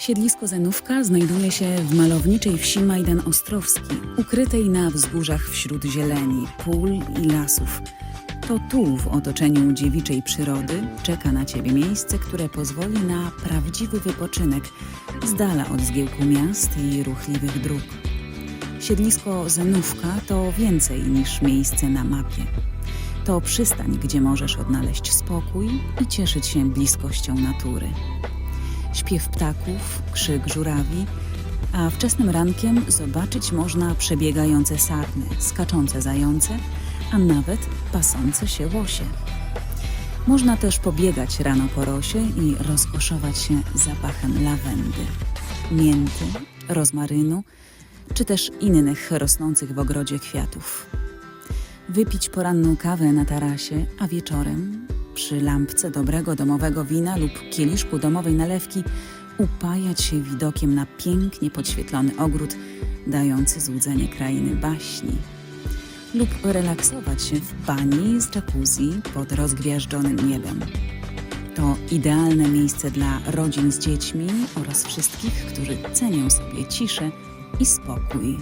Siedlisko Zenówka znajduje się w malowniczej wsi Majdan Ostrowski, ukrytej na wzgórzach wśród zieleni, pól i lasów. To tu, w otoczeniu dziewiczej przyrody, czeka na ciebie miejsce, które pozwoli na prawdziwy wypoczynek, z dala od zgiełku miast i ruchliwych dróg. Siedlisko Zenówka to więcej niż miejsce na mapie. To przystań, gdzie możesz odnaleźć spokój i cieszyć się bliskością natury śpiew ptaków, krzyk żurawi, a wczesnym rankiem zobaczyć można przebiegające sarny, skaczące zające, a nawet pasące się łosie. Można też pobiegać rano po rosie i rozkoszować się zapachem lawendy, mięty, rozmarynu, czy też innych rosnących w ogrodzie kwiatów. Wypić poranną kawę na tarasie, a wieczorem przy lampce dobrego domowego wina lub kieliszku domowej nalewki upajać się widokiem na pięknie podświetlony ogród, dający złudzenie krainy baśni. Lub relaksować się w bani z jacuzzi pod rozgwiażdżonym niebem. To idealne miejsce dla rodzin z dziećmi oraz wszystkich, którzy cenią sobie ciszę i spokój.